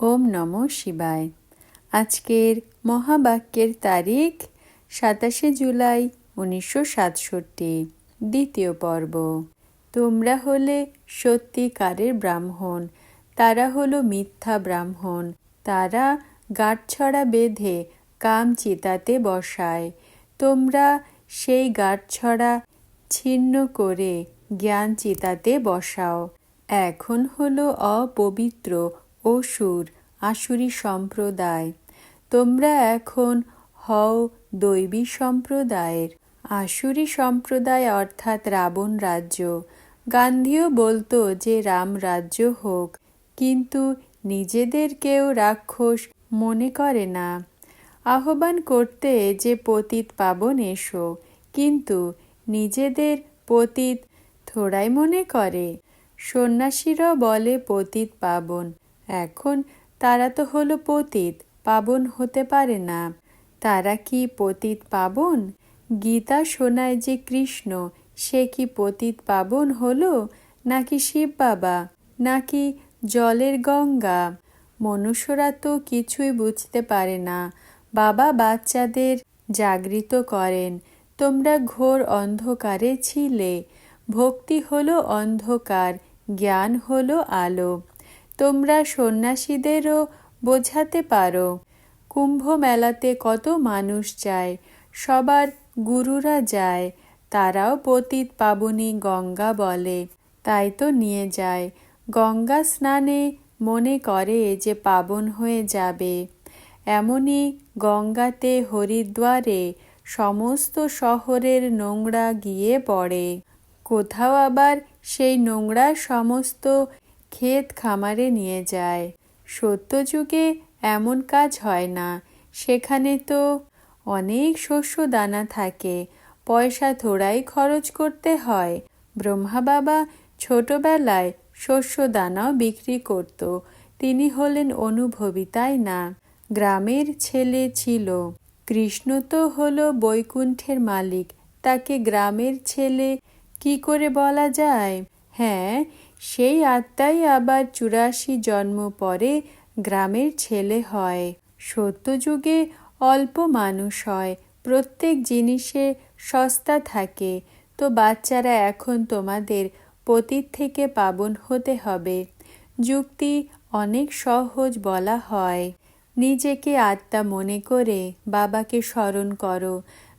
ওম নম শিবায়। আজকের মহাবাক্যের তারিখ সাতাশে জুলাই উনিশশো সাতষট্টি, দ্বিতীয় পর্ব। তোমরা হলে সত্যিকারের ব্রাহ্মণ, তারা হলো মিথ্যা ব্রাহ্মণ, তারা গাঁটছড়া বেঁধে কাম চিতাতে বসায়। তোমরা সেই গাঁটছড়া ছিন্ন করে জ্ঞান চিতাতে বসাও। এখন হলো অপবিত্র অসুর আসুরি সম্প্রদায়। তোমরা এখন হও দৈবী সম্প্রদায়ের। আসুরি সম্প্রদায় অর্থাৎ রাবণ রাজ্য। গান্ধীও বলতো যে রাম রাজ্য হোক, কিন্তু নিজেদেরকেও রাক্ষস মনে করে না। আহ্বান করতে যে পতিত পাবন এসো, কিন্তু নিজেদের পতিত থোড়াই মনে করে। সন্ন্যাসীরাও বলে পতিত পাবন। এখন তারা তো হলো পতিত, পাবন হতে পারে না। তারা কি পতিত পাবন? গীতা শোনায় যে কৃষ্ণ, সে কি পতিত পাবন হলো? নাকি শিব বাবা? নাকি জলের গঙ্গা? মনুষ্যরা তো কিছুই বুঝতে পারে না। বাবা বাচ্চাদের জাগৃত করেন, তোমরা ঘোর অন্ধকারে ছিলে। ভক্তি হলো অন্ধকার, জ্ঞান হলো আলো। তোমরা সন্ন্যাসীদেরও বোঝাতে পারো। কুম্ভ মেলাতে কত মানুষ যায়, সবার গুরুরা যায়, তারাও পতিত পাবনী গঙ্গা বলে, তাই তো নিয়ে যায়। গঙ্গা স্নানে মনে করে যে পাবন হয়ে যাবে। এমনই গঙ্গাতে হরিদ্বারে সমস্ত শহরের নোংরা গিয়ে পড়ে। কোথাও আবার সেই নোংরা সমস্ত ক্ষেত খামারে নিয়ে যায়। সত্যযুগে এমন কাজ হয় না। সেখানে তো অনেক শস্য দানা থাকে। পয়সা থোড়াই খরচ করতে হয়। ব্রহ্মা বাবা ছোটবেলায় শস্য দানাও বিক্রি করত। তিনি হলেন অনুভবী, তাই না? গ্রামের ছেলে ছিল। কৃষ্ণ তো হলো বৈকুণ্ঠের মালিক। তাকে গ্রামের ছেলে কি করে বলা যায়? হ্যাঁ সেই আত্মাই আবার চুরাশি জন্ম পরে গ্রামের ছেলে হয়। সত্যযুগে অল্প মানুষ হয়, প্রত্যেক জিনিসে সস্তা থাকে। তো বাচ্চারা এখন তোমাদের পতীত থেকে পাবন হতে হবে। যুক্তি অনেক সহজ বলা হয়। নিজেকে আত্মা মনে করে বাবাকে স্মরণ করো।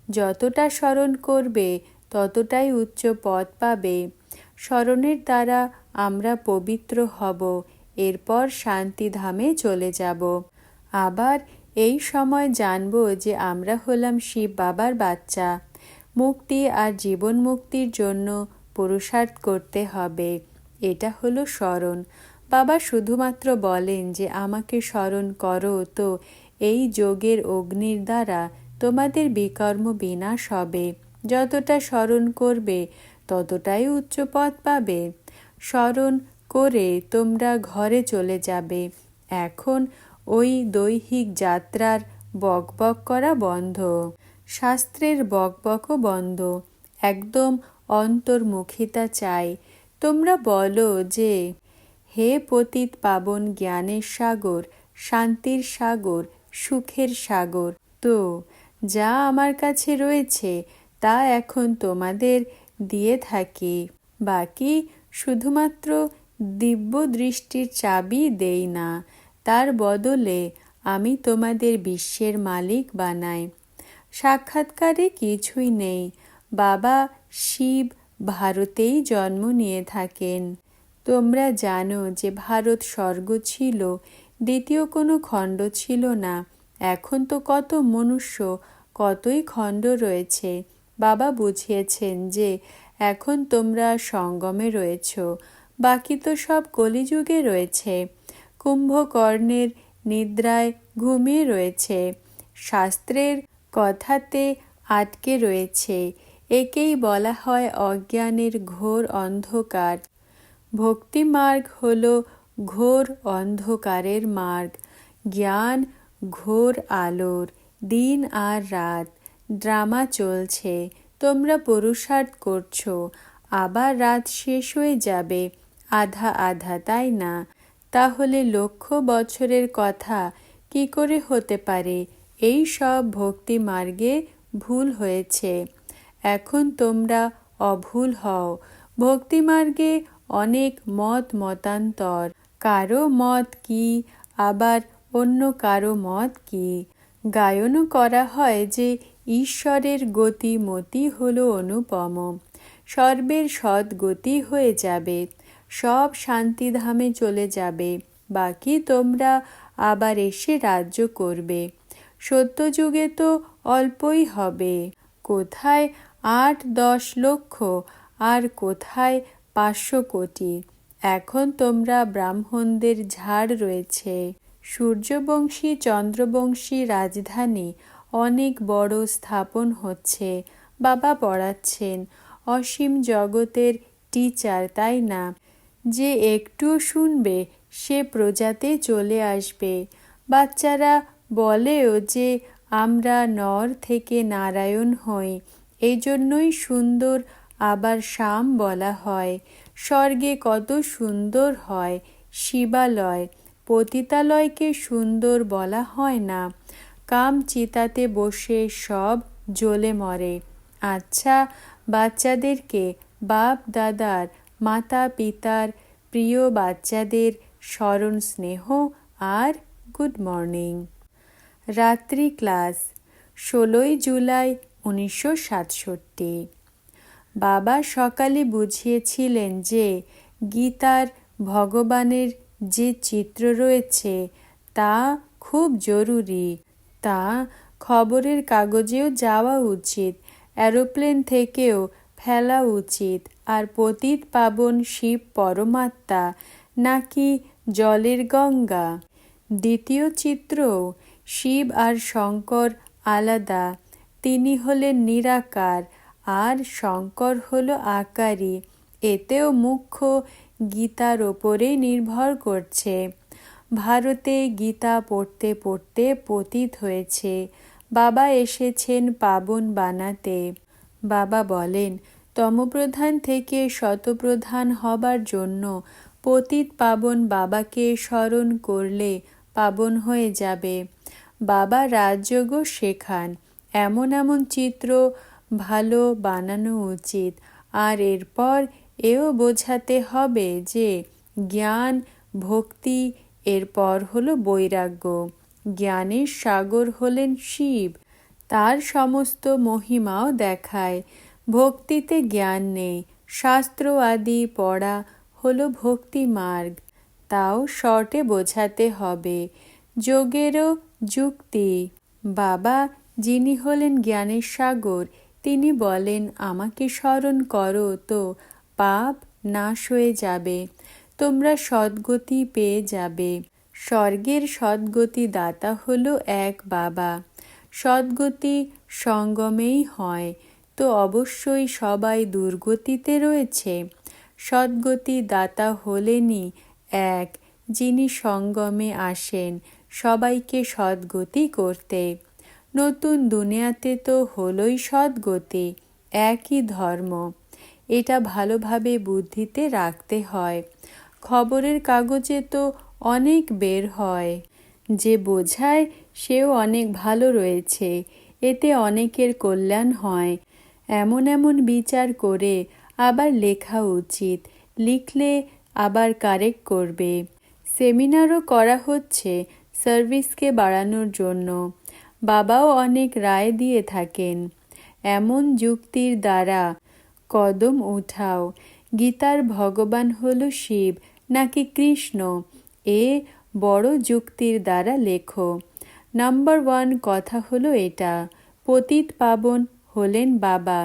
যতটা স্মরণ করবে, ততটাই উচ্চ পদ পাবে। স্মরণের দ্বারা আমরা পবিত্র হব, এরপর শান্তিধামে চলে যাব। আবার এই সময় জানব যে আমরা হলাম শিব বাবার বাচ্চা। মুক্তি আর জীবন মুক্তির জন্য পুরুষার্থ করতে হবে। এটা হলো স্মরণ। বাবা শুধুমাত্র বলেন যে, আমাকে স্মরণ করো তো, এই যোগের অগ্নির দ্বারা তোমাদের বিকর্ম বিনাশ হবে। যতটা স্মরণ করবে, ততটাই উচ্চ পথ পাবে। স্মরণ করে তোমরা ঘরে চলে যাবে। এখন ওই দৈহিক যাত্রার বকবক করা বন্ধ। শাস্ত্রের বকবকও বন্ধ। একদম অন্তর্মুখিতা চাই। তোমরা বলো যে, হে পতিত পাবন জ্ঞানের সাগর, শান্তির সাগর, সুখের সাগর, তো যা আমার কাছে রয়েছে, তা এখন তোমাদের দিয়ে থাকি। বাকি শুধুমাত্র দিব্য দৃষ্টির চাবি দেই না, তার বদলে আমি তোমাদের বিশ্বের মালিক বানাই। সাক্ষাৎকারে কিছুই নেই, বাবা শিব ভারতেই জন্ম নিয়ে থাকেন। তোমরা জানো যে ভারত স্বর্গ ছিল, দ্বিতীয় কোনো খণ্ড ছিল না, এখন তো কত মনুষ্য, কতই খণ্ড রয়েছে। বাবা বুঝিয়েছেন যে এখন তোমরা সঙ্গমে রয়েছ, বাকি তো সব কলিযুগে রয়েছে। কুম্ভকর্ণের নিদ্রায় ঘুমিয়ে রয়েছে, শাস্ত্রের কথাতে আটকে রয়েছে, একেই বলা হয় অজ্ঞানের ঘোর অন্ধকার। ভক্তিমার্গ হল ঘোর অন্ধকারের মার্গ, জ্ঞান ঘোর আলোর, দিন আর রাত, ড্রামা চলছে তোমরা পুরুষার্থ করছ, আবার রাত শেষ হয়ে যাবে, আধা আধা, তাই না? তাহলে লক্ষ বছরের কথা কি করে হতে পারে? এই সব ভক্তি মার্গে ভুল হয়েছে। এখন তোমরা অভুল হও। ভক্তি মার্গে অনেক মত মতান্তর। কারও মত কি, আবার অন্য কারও মত কি? গায়নও করা হয় যে ঈশ্বরের গতি মতি হল অনুপম। সর্বের সৎ গতি হয়ে যাবে, সব শান্তিধামে চলে যাবে, বাকি তোমরা আবার এসে রাজ্য করবে। সত্যযুগে তো অল্পই হবে, কোথায় আট দশ লক্ষ, আর কোথায় পাঁচশো কোটি? এখন তোমরা ব্রাহ্মণদের ঝাড় রয়েছে। সূর্যবংশী, চন্দ্রবংশী রাজধানী অনেক বড় স্থাপন হচ্ছে। বাবা পড়াচ্ছেন। অসীম জগতের টিচার তাই না? যে একটু শুনবে, সে প্রজাতে চলে আসবে। বাচ্চারা বলেও যে আমরা নর থেকে নারায়ণ হই এই জন্যই সুন্দর আবার শাম বলা হয়। স্বর্গে কত সুন্দর হয়, শিবালয়, পতিতালয়কে সুন্দর বলা হয় না। কাম চিতাতে বসে সব জ্বলে মরে। আচ্ছা বাচ্চাদেরকে, বাপ দাদার মাতা পিতার প্রিয় বাচ্চাদের স্মরণ স্নেহ আর গুড মর্নিং। রাত্রি ক্লাস, ষোলোই জুলাই উনিশশো সাতষট্টি। বাবা সকালে বুঝিয়েছিলেন যে গীতার ভগবানের যে চিত্র রয়েছে তা খুব জরুরি। তা খবরের কাগজেও যাওয়া উচিত, অ্যারোপ্লেন থেকেও ফেলা উচিত। আর পতিত পাবন শিব পরমাত্মা নাকি জলের গঙ্গা? দ্বিতীয় চিত্র শিব আর শঙ্কর আলাদা, তিনি হলেন নিরাকার আর শঙ্কর হল আকারী। এতেও মুখ্য গীতার ওপরেই নির্ভর করছে। ভারতে গীতা পড়তে পড়তে পতিত হয়েছে। বাবা এসেছেন পাবন বানাতে। বাবা বলেন, তমপ্রধান থেকে শতপ্রধান হবার জন্য পতিত পাবন বাবাকে স্মরণ করলে পাবন হয়ে যাবে। বাবা রাজযোগও শেখান। এমন এমন চিত্র ভালো বানানো উচিত। আর এরপর এও বোঝাতে হবে যে জ্ঞান, ভক্তি এরপর হলো বৈরাগ্য। জ্ঞানের সাগর হলেন শিব, তার সমস্ত মহিমাও দেখায়। ভক্তিতে জ্ঞান নেই, শাস্ত্র আদি পড়া হলো ভক্তি মার্গ, তাও শর্টে বোঝাতে হবে। যোগেরও যুক্তি, বাবা যিনি হলেন জ্ঞানের সাগর, তিনি বলেন, আমাকে স্মরণ করো তো, পাপ নাশ হয়ে যাবে। তোমরা সদ্গতি পেয়ে যাবে। স্বর্গের সদ্গতি দাতা হলো এক বাবা। সদ্গতি সঙ্গমেই হয়, তো অবশ্যই সবাই দুর্গতিতে রয়েছে। সদ্গতি দাতা হলেনই এক, যিনি সঙ্গমে আসেন সবাইকে সদ্গতি করতে। নতুন দুনিয়াতে তো হলোই সদ্গতি, একই ধর্ম। এটা ভালোভাবে বুদ্ধিতে রাখতে হয়। খবরের কাগজে তো অনেক বের হয়। যে বোঝায়, সেও অনেক ভালো রয়েছে। এতে অনেকের কল্যাণ হয়। এমন এমন বিচার করে আবার লেখা উচিত। লিখলে আবার কারেক্ট করবে। সেমিনারও করা হচ্ছে সার্ভিসকে বাড়ানোর জন্য। বাবাও অনেক রায় দিয়ে থাকেন। এমন যুক্তির দ্বারা কদম উঠাও। গীতার ভগবান হল শিব। নাকি কৃষ্ণ? এ বড় যুক্তির দ্বারা লেখো। নাম্বার ওয়ান কথা হলো এটা, পতিত পাবন হলেন বাবা,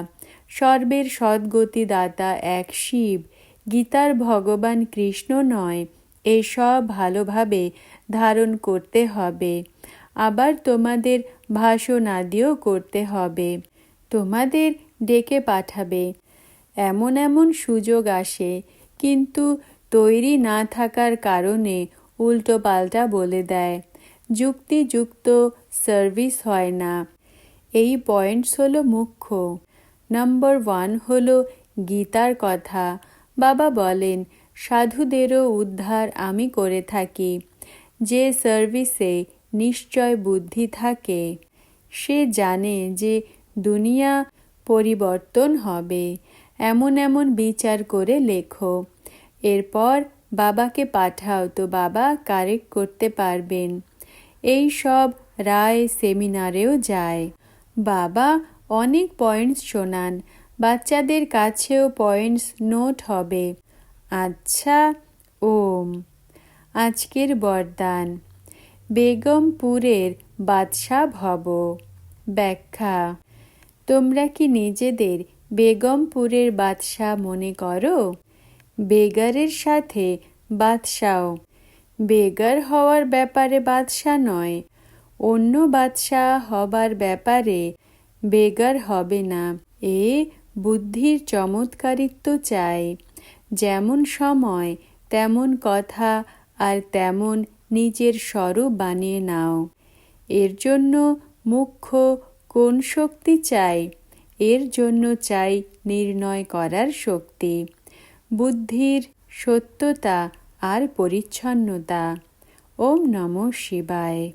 সর্বের সদ্গতিদাতা এক শিব, গীতার ভগবান কৃষ্ণ নয় এসব ভালোভাবে ধারণ করতে হবে, আবার তোমাদের ভাষণ আদিও করতে হবে, তোমাদের ডেকে পাঠাবে। এমন এমন সুযোগ আসে, কিন্তু তৈরি না থাকার কারণে উল্টো পাল্টা বলে দেয়। যুক্তিযুক্ত সার্ভিস হয় না। এই পয়েন্টস হলো মুখ্য। নম্বর ওয়ান হলো গীতার কথা। বাবা বলেন, সাধুদেরও উদ্ধার আমি করে থাকি। যে সার্ভিসে নিশ্চয় বুদ্ধি থাকে, সে জানে যে দুনিয়া পরিবর্তন হবে। এমন এমন বিচার করে লেখো। এরপর বাবাকে পাঠাও, তো বাবা কারেক্ট করতে পারবেন। এই সব রায় সেমিনারেও যায়। বাবা, অনেক পয়েন্টস শোনান। বাচ্চাদের কাছেও পয়েন্টস নোট হবে। আচ্ছা ওম। আজকের বরদান। বেগমপুরের বাদশাহ ভব। ব্যাখ্যা। তোমরা কি নিজেদের বেগমপুরের বাদশাহ মনে করো? বেগারের সাথে বাদশাও। বেগার হওয়ার ব্যাপারে বাদশাহ নয়, অন্য বাদশাহ হবার ব্যাপারে বেগার হবে না। এ বুদ্ধির চমৎকারিত্ব চাই। যেমন সময়, তেমন কথা, আর তেমন নিজের স্বরূপ বানিয়ে নাও। এর জন্য মুখ্য কোন শক্তি চাই? এর জন্য চাই নির্ণয় করার শক্তি। বুদ্ধির সত্যতা আর পরিচ্ছন্নতা। ওম নম শিবায়।